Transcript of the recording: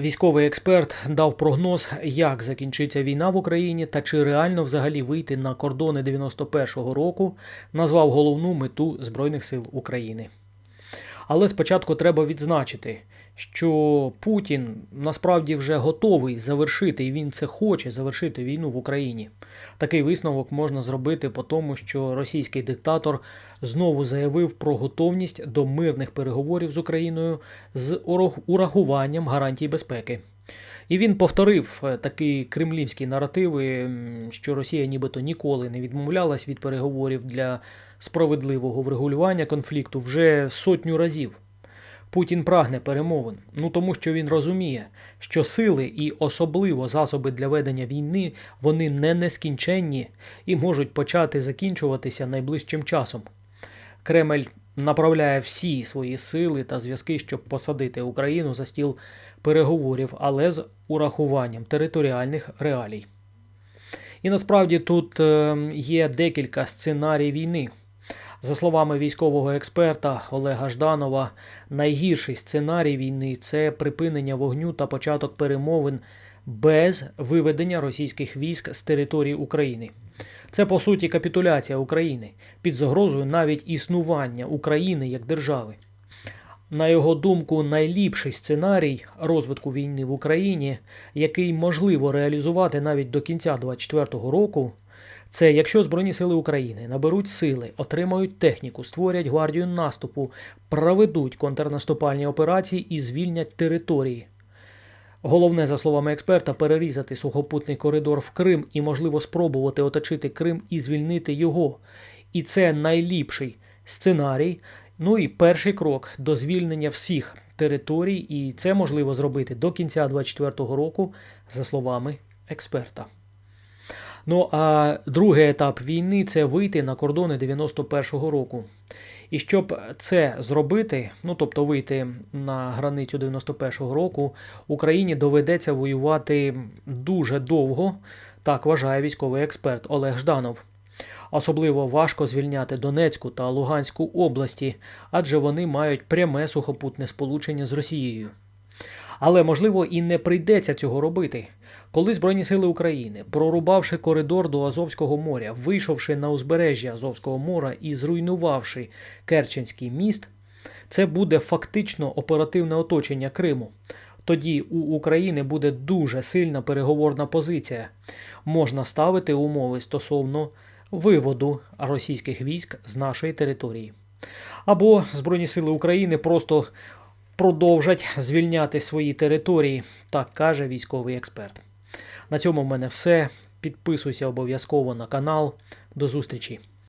Військовий експерт дав прогноз, як закінчиться війна в Україні та чи реально взагалі вийти на кордони 91-го року, назвав головну мету Збройних сил України. Але спочатку треба відзначити, що Путін насправді вже готовий завершити, і він це хоче завершити війну в Україні. Такий висновок можна зробити по тому, що російський диктатор знову заявив про готовність до мирних переговорів з Україною з урахуванням гарантій безпеки. І він повторив е, такі кремлівські наративи, що Росія нібито ніколи не відмовлялась від переговорів для справедливого врегулювання конфлікту вже сотню разів. Путін прагне перемовин, ну тому що він розуміє, що сили і особливо засоби для ведення війни вони не нескінченні і можуть почати закінчуватися найближчим часом. Кремль направляє всі свої сили та зв'язки, щоб посадити Україну за стіл переговорів, але з урахуванням територіальних реалій. І насправді тут е, є декілька сценарій війни. За словами військового експерта Олега Жданова, найгірший сценарій війни це припинення вогню та початок перемовин без виведення російських військ з території України. Це по суті капітуляція України під загрозою навіть існування України як держави. На його думку, найліпший сценарій розвитку війни в Україні, який можливо реалізувати навіть до кінця 2024 року, це якщо Збройні сили України наберуть сили, отримають техніку, створять гвардію наступу, проведуть контрнаступальні операції і звільнять території. Головне, за словами експерта, перерізати сухопутний коридор в Крим і, можливо, спробувати оточити Крим і звільнити його. І це найліпший сценарій. Ну і перший крок до звільнення всіх територій, і це можливо зробити до кінця 2024 року, за словами експерта. Ну а другий етап війни це вийти на кордони 91-го року. І щоб це зробити, ну тобто вийти на границю 91-го року, Україні доведеться воювати дуже довго, так вважає військовий експерт Олег Жданов. Особливо важко звільняти Донецьку та Луганську області, адже вони мають пряме сухопутне сполучення з Росією. Але можливо і не прийдеться цього робити. Коли Збройні сили України, прорубавши коридор до Азовського моря, вийшовши на узбережжя Азовського моря і зруйнувавши Керченський міст, це буде фактично оперативне оточення Криму. Тоді у України буде дуже сильна переговорна позиція. Можна ставити умови стосовно виводу російських військ з нашої території. Або Збройні сили України просто продовжать звільняти свої території, так каже військовий експерт. На цьому в мене все. Підписуйся обов'язково на канал. До зустрічі!